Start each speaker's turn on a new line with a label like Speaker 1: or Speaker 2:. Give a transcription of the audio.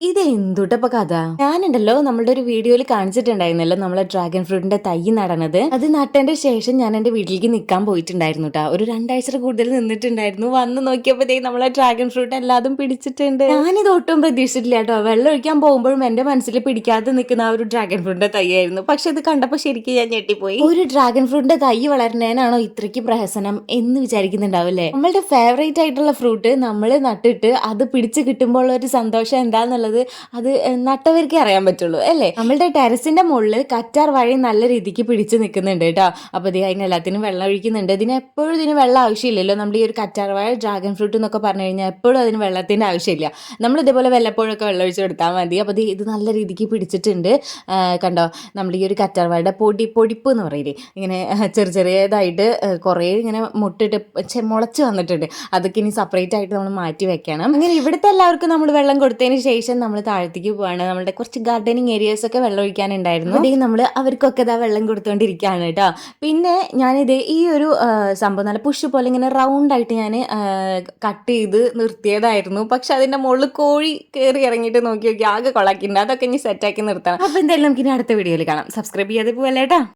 Speaker 1: ഇത് എന്തുട്ടപ്പ കഥ? ഞാനുണ്ടല്ലോ നമ്മളുടെ ഒരു വീഡിയോയിൽ കാണിച്ചിട്ടുണ്ടായിരുന്നല്ലോ നമ്മളെ ഡ്രാഗൺ ഫ്രൂട്ടിന്റെ തൈ നടണത് അത് നട്ടതിന്റെ ശേഷം ഞാൻ എന്റെ വീട്ടിലേക്ക് നിൽക്കാൻ പോയിട്ടുണ്ടായിരുന്നു കേട്ടോ ഒരു രണ്ടാഴ്ച കൂടുതൽ നിന്നിട്ടുണ്ടായിരുന്നു. വന്ന് നോക്കിയപ്പോഴത്തേക്ക് നമ്മളെ ഡ്രാഗൺ ഫ്രൂട്ട് എല്ലാതും പിടിച്ചിട്ടുണ്ട്. ഞാനിത് ഒട്ടും പ്രതീക്ഷിച്ചിട്ടില്ല കേട്ടോ വെള്ളം ഒഴിക്കാൻ പോകുമ്പോഴും എന്റെ മനസ്സിൽ പിടിക്കാതെ നിൽക്കുന്ന ആ ഒരു ഡ്രാഗൺ ഫ്രൂട്ടിന്റെ തൈ ആയിരുന്നു. പക്ഷെ ഇത് കണ്ടപ്പോൾ ശരിക്കും ഞാൻ ഞെട്ടിപ്പോയി. ഒരു ഡ്രാഗൺ ഫ്രൂട്ടിന്റെ തൈ വളരുന്നതിനാണോ ഇത്രയ്ക്ക് പ്രഹസനം എന്ന് വിചാരിക്കുന്നുണ്ടാവില്ലേ നമ്മളുടെ ഫേവറേറ്റ് ആയിട്ടുള്ള ഫ്രൂട്ട് നമ്മൾ നട്ടിട്ട് അത് പിടിച്ചു കിട്ടുമ്പോൾ ഒരു സന്തോഷം എന്താന്നുള്ളത് അത് നട്ടവർക്കേ അറിയാൻ പറ്റുള്ളൂ അല്ലേ? നമ്മളുടെ ടെറസിന്റെ മുകളിൽ കറ്റാർ വഴി നല്ല രീതിക്ക് പിടിച്ച് നിൽക്കുന്നുണ്ട് കേട്ടോ. അപ്പോൾ ഇത് അതിന് എല്ലാത്തിനും വെള്ളം ഒഴിക്കുന്നുണ്ട്. ഇതിന് എപ്പോഴും ഇതിന് വെള്ളം ആവശ്യമില്ലല്ലോ. നമ്മൾ ഈ ഒരു കറ്റാർ വാഴ ഡ്രാഗൺ ഫ്രൂട്ട് എന്നൊക്കെ പറഞ്ഞു കഴിഞ്ഞാൽ എപ്പോഴും അതിന് വെള്ളത്തിന്റെ ആവശ്യമില്ല. നമ്മൾ ഇതേപോലെ വല്ലപ്പോഴൊക്കെ വെള്ളം ഒഴിച്ച് കൊടുത്താൽ മതി. അപ്പോൾ ഇത് നല്ല രീതിക്ക് പിടിച്ചിട്ടുണ്ട്. കണ്ടോ? നമ്മൾ ഈ ഒരു കറ്റാർ വാഴയുടെ പൊടി പൊടിപ്പ് എന്ന് പറയില്ലേ? ഇങ്ങനെ ചെറിയ ചെറിയതായിട്ട് കുറേ ഇങ്ങനെ മുട്ടിട്ട് മുളച്ച് വന്നിട്ടുണ്ട്. അതൊക്കെ ഇനി സെപ്പറേറ്റ് ആയിട്ട് നമ്മൾ മാറ്റി വെക്കണം. അങ്ങനെ ഇവിടുത്തെ എല്ലാവർക്കും നമ്മൾ വെള്ളം കൊടുത്തതിന് ശേഷം നമ്മൾ താഴത്തേക്ക് പോവാണ്. നമ്മുടെ കുറച്ച് ഗാർഡനിങ് ഏരിയാസ് ഒക്കെ വെള്ളം ഒഴിക്കാനുണ്ടായിരുന്നു. അതേ നമ്മൾ അവർക്കൊക്കെ ഇതാ വെള്ളം കൊടുത്തുകൊണ്ടിരിക്കുകയാണ് കേട്ടോ. പിന്നെ ഞാനിത് ഈ ഒരു സംഭവം നല്ല പുഷ് പോലെ ഇങ്ങനെ റൗണ്ട് ആയിട്ട് ഞാൻ കട്ട് ചെയ്ത് നിർത്തിയതായിരുന്നു. പക്ഷെ അതിന്റെ മുകളിൽ കോഴി കയറി ഇറങ്ങിയിട്ട് നോക്കി നോക്കി ആകെ കൊളാക്കിയിട്ടുണ്ട്. അതൊക്കെ ഇനി സെറ്റാക്കി നിർത്തണം. അപ്പോൾ എന്തായാലും നമുക്ക് ഇനി അടുത്ത വീഡിയോയിൽ കാണാം. സബ്സ്ക്രൈബ് ചെയ്യാതെ പോവല്ലേട്ടാ